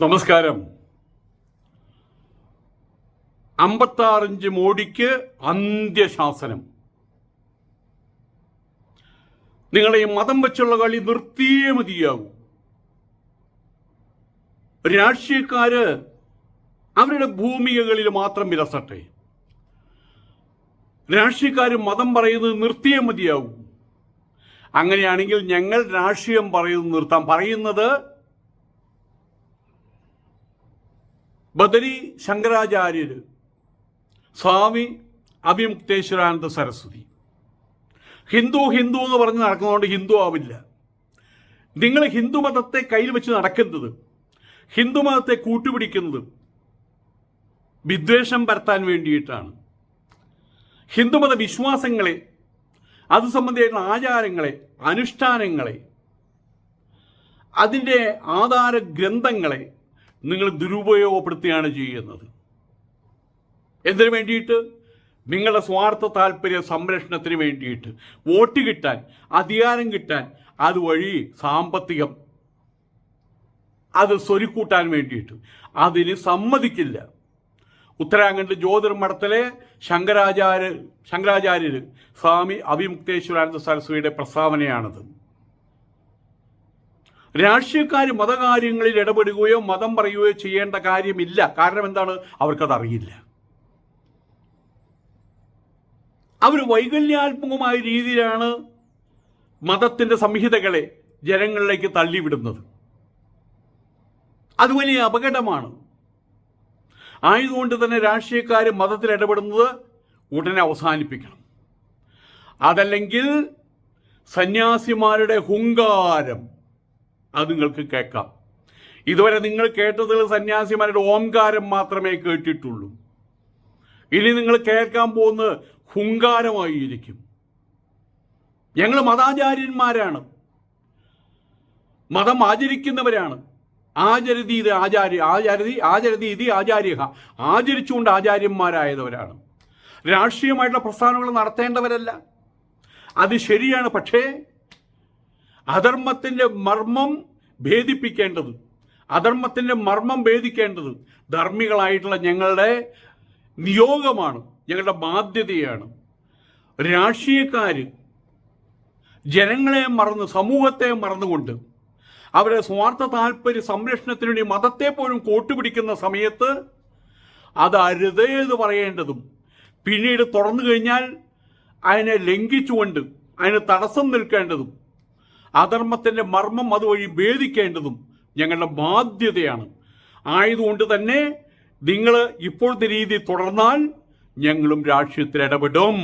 നമസ്കാരം. അമ്പത്താറിഞ്ച് മോഡിക്ക് അന്ത്യശാസനം. നിങ്ങളെ മതം വെച്ചുള്ള കളി നിർത്തിയേ മതിയാകൂ രാഷ്ട്രീയക്കാര് അവരുടെ ഭൂമികകളിൽ മാത്രം വിലസട്ടെ. രാഷ്ട്രീയക്കാർ മതം പറയുന്നത് നിർത്തിയേ മതിയാകൂ അങ്ങനെയാണെങ്കിൽ ഞങ്ങൾ രാഷ്ട്രീയം പറയുന്നത് നിർത്താം. പറയുന്നത് ബദരി ശങ്കരാചാര്യർ സ്വാമി അഭിമുക്തേശ്വരാനന്ദ സരസ്വതി. ഹിന്ദു ഹിന്ദു എന്ന് പറഞ്ഞ് നടക്കുന്നതുകൊണ്ട് ഹിന്ദു ആവില്ല. നിങ്ങൾ ഹിന്ദു മതത്തെ കയ്യിൽ വെച്ച് നടക്കുന്നത് ഹിന്ദു മതത്തെ കൂട്ടുപിടിക്കുന്നത് വിദ്വേഷം പരത്താൻ വേണ്ടിയിട്ടാണ്. ഹിന്ദുമത വിശ്വാസങ്ങളെ അത് സംബന്ധിയായിട്ടുള്ള ആചാരങ്ങളെ അനുഷ്ഠാനങ്ങളെ അതിന്റെ ആധാര ഗ്രന്ഥങ്ങളെ നിങ്ങൾ ദുരുപയോഗപ്പെടുത്തുകയാണ് ചെയ്യുന്നത്. എന്തിനു വേണ്ടിയിട്ട്? നിങ്ങളുടെ സ്വാർത്ഥ താല്പര്യ സംരക്ഷണത്തിന് വേണ്ടിയിട്ട്. വോട്ട് കിട്ടാൻ അധികാരം കിട്ടാൻ അതുവഴി സാമ്പത്തികം അത് സ്വരുക്കൂട്ടാൻ വേണ്ടിയിട്ട്. അതിന് സമ്മതിക്കില്ല. ഉത്തരാഖണ്ഡ് ജ്യോതിർമഠത്തിലെ ശങ്കരാചാര്യ ശങ്കരാചാര്യർ സ്വാമി അഭിമുക്തേശ്വരാനന്ദ സരസ്വതിയുടെ പ്രസ്താവനയാണത്. രാഷ്ട്രീയക്കാർ മതകാര്യങ്ങളിൽ ഇടപെടുകയോ മതം പറയുകയോ ചെയ്യേണ്ട കാര്യമില്ല. കാരണം എന്താണ്? അവർക്കതറിയില്ല. അവർ വൈകല്യാത്മകമായ രീതിയിലാണ് മതത്തിന്റെ സംഹിതകളെ ജനങ്ങളിലേക്ക് തള്ളിവിടുന്നത്. അത് വലിയ അപകടമാണ്. ആയതുകൊണ്ട് തന്നെ രാഷ്ട്രീയക്കാർ മതത്തിൽ ഇടപെടുന്നത് ഉടനെ അവസാനിപ്പിക്കണം. അതല്ലെങ്കിൽ സന്യാസിമാരുടെ ഹുങ്കാരം അത് നിങ്ങൾക്ക് കേൾക്കാം. ഇതുവരെ നിങ്ങൾ കേട്ടതിൽ സന്യാസിമാരുടെ ഓംകാരം മാത്രമേ കേട്ടിട്ടുള്ളൂ. ഇനി നിങ്ങൾ കേൾക്കാൻ പോകുന്ന ഹുങ്കാരമായിരിക്കും. ഞങ്ങൾ മതാചാര്യന്മാരാണ്. മതം ആചരിക്കുന്നവരാണ്. ആചരതി ഇത് ആചാര്യ ആചാരതി ആചരതി ഇത് ആചാര്യ ആചരിച്ചുകൊണ്ട് ആചാര്യന്മാരായതവരാണ് രാഷ്ട്രീയമായിട്ടുള്ള പ്രസ്ഥാനങ്ങൾ നടത്തേണ്ടവരല്ല. അത് ശരിയാണ്. പക്ഷേ അധർമ്മത്തിന്റെ മർമ്മം ഭേദിപ്പിക്കേണ്ടത്. അധർമ്മത്തിന്റെ മർമ്മം ഭേദിക്കേണ്ടത് ധർമ്മികളായിട്ടുള്ള ഞങ്ങളുടെ നിയോഗമാണ് ഞങ്ങളുടെ ബാധ്യതയാണ്. രാഷ്ട്രീയക്കാർ ജനങ്ങളെ മറന്ന് സമൂഹത്തെ മറന്നുകൊണ്ട് അവരെ സ്വാർത്ഥ താല്പര്യ സംരക്ഷണത്തിന് വേണ്ടി മതത്തെ പോലും കോട്ടുപിടിക്കുന്ന സമയത്ത് അത് അരുതേത് പറയേണ്ടതും പിന്നീട് തുറന്നു കഴിഞ്ഞാൽ അതിനെ ലംഘിച്ചുകൊണ്ട് അതിന് തടസ്സം നിൽക്കേണ്ടതും അധർമ്മത്തിന്റെ മർമ്മം അതുവഴി ഭേദിക്കേണ്ടതും ഞങ്ങളുടെ ബാധ്യതയാണ്. ആയതുകൊണ്ട് തന്നെ നിങ്ങൾ ഇപ്പോഴത്തെ രീതി തുടർന്നാൽ ഞങ്ങളും രാഷ്ട്രീയത്തിൽ ഇടപെടും.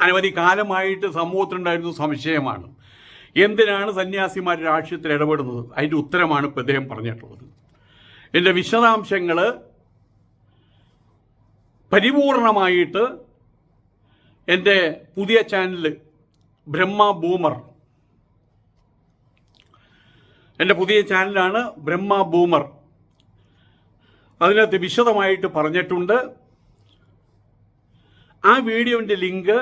അനവധി കാലമായിട്ട് സമൂഹത്തിലുണ്ടായിരുന്ന സംശയമാണ്. എന്തിനാണ് സന്യാസിമാർ രാഷ്ട്രീയത്തിൽ ഇടപെടുന്നത്? അതിന്റെ ഉത്തരമാണ് ഇപ്പോൾ ഇദ്ദേഹം പറഞ്ഞിട്ടുള്ളത്. എന്റെ വിശദാംശങ്ങൾ പരിപൂർണമായിട്ട് എന്റെ പുതിയ ചാനൽ ബ്രഹ്മ ബൂമർ. എന്റെ പുതിയ ചാനലാണ് ബ്രഹ്മ ബൂമർ. അതിനകത്ത് വിശദമായിട്ട് പറഞ്ഞിട്ടുണ്ട്. ആ വീഡിയോന്റെ ലിങ്ക്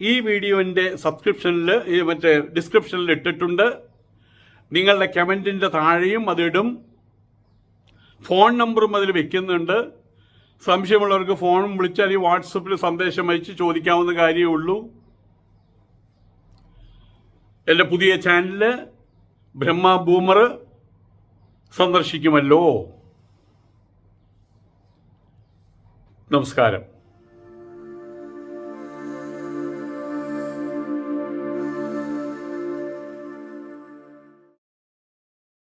ഈ വീഡിയോന്റെ സബ്സ്ക്രിപ്ഷനിൽ മറ്റേ ഡിസ്ക്രിപ്ഷനിൽ ഇട്ടിട്ടുണ്ട്. നിങ്ങളുടെ കമന്റിന്റെ താഴെയും അതിടും. ഫോൺ നമ്പറും അതിൽ വെക്കുന്നുണ്ട്. സംശയമുള്ളവർക്ക് ഫോണും വിളിച്ചാൽ ഈ വാട്സപ്പിൽ സന്ദേശം അയച്ച് ചോദിക്കാവുന്ന കാര്യമേ ഉള്ളൂ. എന്റെ പുതിയ ചാനൽ ബ്രഹ്മ ബൂമർ സന്ദർശിക്കുമല്ലോ. നമസ്കാരം.